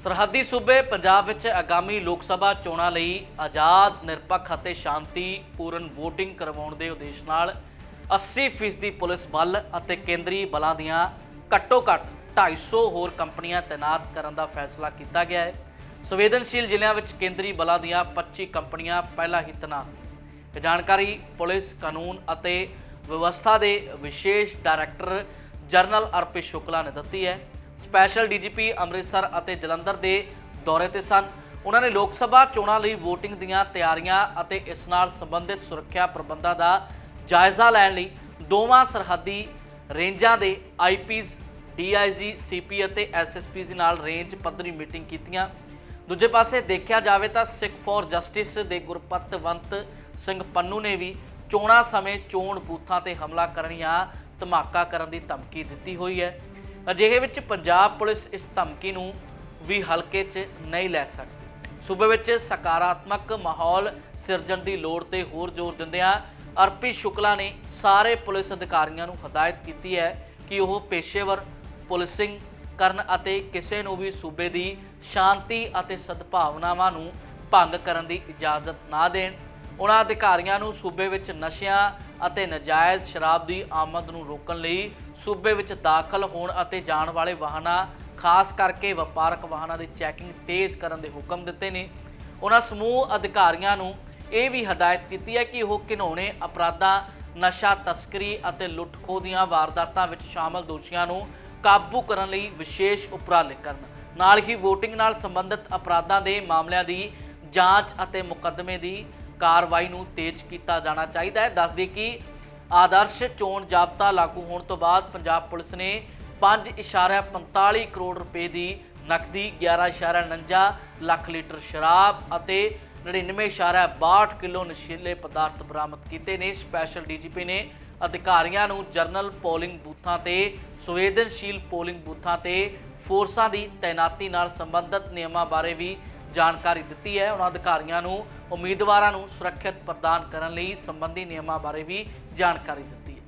ਸਰਹੱਦੀ ਸੂਬੇ ਪੰਜਾਬ ਵਿੱਚ ਆਗਾਮੀ ਲੋਕ ਸਭਾ ਚੋਣਾਂ ਲਈ ਆਜ਼ਾਦ, ਨਿਰਪੱਖ ਅਤੇ ਸ਼ਾਂਤੀਪੂਰਨ VOTING ਕਰਵਾਉਣ ਦੇ ਉਦੇਸ਼ ਨਾਲ 80% ਪੁਲਿਸ ਬਲ ਅਤੇ ਕੇਂਦਰੀ ਬਲਾਂ ਦੀਆਂ ਘੱਟੋ-ਘੱਟ 250 ਹੋਰ ਕੰਪਨੀਆਂ ਤਾਇਨਾਤ ਕਰਨ ਦਾ ਫੈਸਲਾ ਕੀਤਾ ਗਿਆ ਹੈ। ਸੰਵੇਦਨਸ਼ੀਲ ਜ਼ਿਲ੍ਹਿਆਂ ਵਿੱਚ ਕੇਂਦਰੀ ਬਲਾਂ ਦੀਆਂ 25 ਕੰਪਨੀਆਂ ਪਹਿਲਾਂ ਹੀ ਤੈਨਾਤ। ਇਹ ਜਾਣਕਾਰੀ ਪੁਲਿਸ, ਕਾਨੂੰਨ ਅਤੇ ਵਿਵਸਥਾ ਦੇ ਵਿਸ਼ੇਸ਼ ਡਾਇਰੈਕਟਰ ਜਨਰਲ ਅਰਪਿਤ ਸ਼ੁਕਲਾ ਨੇ ਦਿੱਤੀ ਹੈ। ਸਪੈਸ਼ਲ ਡੀਜੀਪੀ ਅੰਮ੍ਰਿਤਸਰ ਅਤੇ ਜਲੰਧਰ ਦੇ ਦੌਰੇ ਤੇ ਸਨ। ਉਹਨਾਂ ਨੇ ਲੋਕ ਸਭਾ ਚੋਣਾਂ ਲਈ VOTING ਦੀਆਂ ਤਿਆਰੀਆਂ ਅਤੇ ਇਸ ਨਾਲ ਸੰਬੰਧਿਤ ਸੁਰੱਖਿਆ ਪ੍ਰਬੰਧਾਂ ਦਾ ਜਾਇਜ਼ਾ ਲੈਣ ਲਈ ਦੋਵਾਂ ਸਰਹੱਦੀ ਰੇਂਜਾਂ ਦੇ ਆਈਪੀਜ਼ ਡੀਆਈਜੀ ਸੀਪੀ ਅਤੇ ਐਸਐਸਪੀਜ਼ ਨਾਲ ਰੇਂਜ ਪੱਧਰੀ ਮੀਟਿੰਗ ਕੀਤੀਆਂ। ਦੂਜੇ ਪਾਸੇ ਦੇਖਿਆ ਜਾਵੇ ਤਾਂ ਸਿੱਖ ਫੋਰ ਜਸਟਿਸ ਦੇ ਗੁਰਪਤਵੰਤ ਸਿੰਘ ਪੰਨੂ ਨੇ ਵੀ ਚੋਣਾਂ ਸਮੇਂ ਚੋਣ ਬੂਥਾਂ ਤੇ ਹਮਲਾ ਕਰਨ ਜਾਂ ਧਮਾਕਾ ਕਰਨ ਦੀ ਧਮਕੀ ਦਿੱਤੀ ਹੋਈ ਹੈ। ਅਜਿਹੇ ਵਿੱਚ ਪੰਜਾਬ ਪੁਲਿਸ ਇਸ ਧਮਕੀ ਨੂੰ ਵੀ ਹਲਕੇ 'ਚ ਨਹੀਂ ਲੈ ਸਕਦੀ। ਸੂਬੇ ਵਿੱਚ ਸਕਾਰਾਤਮਕ ਮਾਹੌਲ ਸਿਰਜਣ ਦੀ ਲੋੜ ਤੇ ਹੋਰ ਜ਼ੋਰ ਦਿੰਦਿਆਂ ਅਰਪੀ ਸ਼ੁਕਲਾ ਨੇ ਸਾਰੇ ਪੁਲਿਸ ਅਧਿਕਾਰੀਆਂ ਨੂੰ ਹਦਾਇਤ ਕੀਤੀ ਹੈ ਕਿ ਉਹ ਪੇਸ਼ੇਵਰ, ਪੁਲਿਸਿੰਗ ਕਰਨ ਅਤੇ ਕਿਸੇ ਨੂੰ ਵੀ ਸੂਬੇ ਦੀ ਸ਼ਾਂਤੀ ਅਤੇ ਸਦਭਾਵਨਾਵਾਂ ਨੂੰ ਭੰਗ ਕਰਨ ਦੀ ਇਜਾਜ਼ਤ ਨਾ ਦੇਣ। ਉਹਨਾਂ ਅਧਿਕਾਰੀਆਂ ਨੂੰ ਸੂਬੇ ਵਿੱਚ ਨਸ਼ਿਆਂ ਅਤੇ ਨਜਾਇਜ਼ ਸ਼ਰਾਬ ਦੀ ਆਮਦ ਨੂੰ ਰੋਕਣ ਲਈ ਸੂਬੇ ਵਿੱਚ ਦਾਖਲ ਹੋਣ ਅਤੇ ਜਾਣ ਵਾਲੇ ਵਾਹਨਾਂ, ਖਾਸ ਕਰਕੇ ਵਪਾਰਕ ਵਾਹਨਾਂ ਦੀ ਚੈਕਿੰਗ ਤੇਜ਼ ਕਰਨ ਦੇ ਹੁਕਮ ਦਿੱਤੇ ਨੇ। ਉਹਨਾਂ ਸਮੂਹ ਅਧਿਕਾਰੀਆਂ ਨੂੰ ਇਹ ਵੀ ਹਦਾਇਤ ਕੀਤੀ ਹੈ ਕਿ ਉਹ ਘਿਨੌਣੇ ਅਪਰਾਧਾਂ, ਨਸ਼ਾ ਤਸਕਰੀ ਅਤੇ ਲੁੱਟ-ਖੋਹ ਦੀਆਂ ਵਾਰਦਾਤਾਂ ਵਿੱਚ ਸ਼ਾਮਲ ਦੋਸ਼ੀਆਂ ਨੂੰ ਕਾਬੂ ਕਰਨ ਲਈ ਵਿਸ਼ੇਸ਼ ਉਪਰਾਲੇ ਕਰਨ। ਨਾਲ ਹੀ VOTING ਨਾਲ ਸੰਬੰਧਿਤ ਅਪਰਾਧਾਂ ਦੇ ਮਾਮਲਿਆਂ ਦੀ ਜਾਂਚ ਅਤੇ ਮੁਕੱਦਮੇ ਦੀ ਕਾਰਵਾਈ ਨੂੰ ਤੇਜ਼ ਕੀਤਾ ਜਾਣਾ ਚਾਹੀਦਾ ਹੈ। ਦੱਸਦੇ ਕਿ ਆਦਰਸ਼ ਚੋਣ ਜਾਬਤਾ ਲਾਗੂ ਹੋਣ ਤੋਂ ਬਾਅਦ ਪੰਜਾਬ ਪੁਲਿਸ ਨੇ 5.45 ਕਰੋੜ ਰੁਪਏ ਦੀ ਨਕਦੀ 11.49 ਲੱਖ ਲੀਟਰ ਸ਼ਰਾਬ ਅਤੇ 99.62 ਕਿਲੋ ਨਸ਼ੀਲੇ ਪਦਾਰਥ ਬਰਾਮਦ ਕੀਤੇ ਨੇ। ਸਪੈਸ਼ਲ ਡੀਜੀਪੀ ਨੇ ਅਧਿਕਾਰੀਆਂ ਨੂੰ ਜਰਨਲ ਪੋਲਿੰਗ ਬੂਥਾਂ ਤੇ, ਸੰਵੇਦਨਸ਼ੀਲ ਪੋਲਿੰਗ ਬੂਥਾਂ ਤੇ ਫੋਰਸਾਂ ਦੀ ਤਾਇਨਾਤੀ ਨਾਲ ਸੰਬੰਧਿਤ ਨਿਯਮਾਂ ਬਾਰੇ ਵੀ ਜਾਣਕਾਰੀ ਦਿੱਤੀ ਹੈ। ਉਹਨਾਂ ਅਧਿਕਾਰੀਆਂ ਨੂੰ, ਉਮੀਦਵਾਰਾਂ ਨੂੰ ਸੁਰੱਖਿਅਤ ਪ੍ਰਦਾਨ ਕਰਨ ਲਈ ਸੰਬੰਧੀ ਨਿਯਮਾਂ ਬਾਰੇ ਵੀ ਜਾਣਕਾਰੀ ਦਿੱਤੀ।